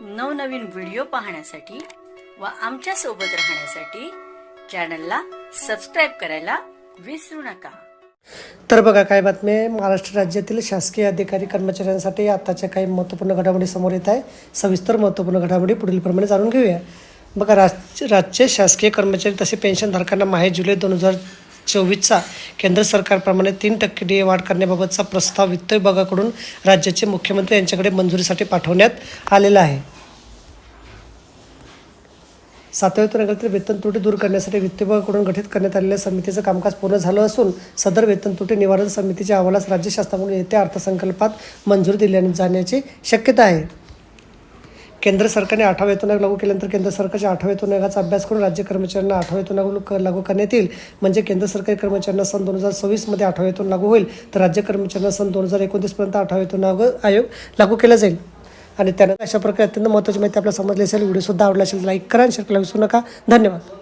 नवनवीन व्हिडिओ पाहण्यासाठी व आमच्यासोबत राहण्यासाठी चॅनलला सबस्क्राईब करायला विसरू नका. तर बघा काय बातमी आहे? महाराष्ट्र राज्यातील शासकीय अधिकारी कर्मचाऱ्यांसाठी आताच्या काही महत्त्वपूर्ण घडामोडी समोर येत आहे. सविस्तर महत्त्वपूर्ण घडामोडी पुढीलप्रमाणे जाणून घेऊया. बघा राज राज्य शासकीय कर्मचारी तसे पेन्शनधारकांना माहे जुलै दोन हजार चोवीसचा केंद्र सरकारप्रमाणे तीन टक्के डी ए वाढ करण्याबाबतचा प्रस्ताव वित्त विभागाकडून राज्याचे मुख्यमंत्री यांच्याकडे मंजुरीसाठी पाठवण्यात आलेला आहे. सातव्या वेतनातील वेतन त्रुटी दूर करण्यासाठी वित्त विभागाकडून गठीत करण्यात आलेल्या समितीचं कामकाज पूर्ण झालं असून सदर वेतन त्रुटी निवारण समितीच्या अहवालास राज्य शासनाकडून येत्या अर्थसंकल्पात मंजुरी दिल्याने जाण्याची शक्यता आहे. केंद्र सरकारने आठवा वेतन आयोग लागू केल्यानंतर केंद्र सरकारच्या आठव्या वेतन आयोगाचा अभ्यास करून राज्य कर्मचाऱ्यांना आठवा वेतन आयोग क- लागू करण्यात येईल. म्हणजे केंद्र सरकारी कर्मचाऱ्यांना सन दोन हजार सव्वीसमध्ये आठवा वेतन लागू होईल. तर राज्य कर्मचाऱ्यांना सन दोन हजार एकोणतीसपर्यंत आठवा वेतन आयोग आयोग लागू केला जाईल. आणि त्यानंतर अशा प्रकारे अत्यंत महत्त्वाची माहिती आपल्याला समजली असेल व्हिडिओसुद्धा आवडला असेल लाईक करा शेअर करायला विसरू नका. धन्यवाद.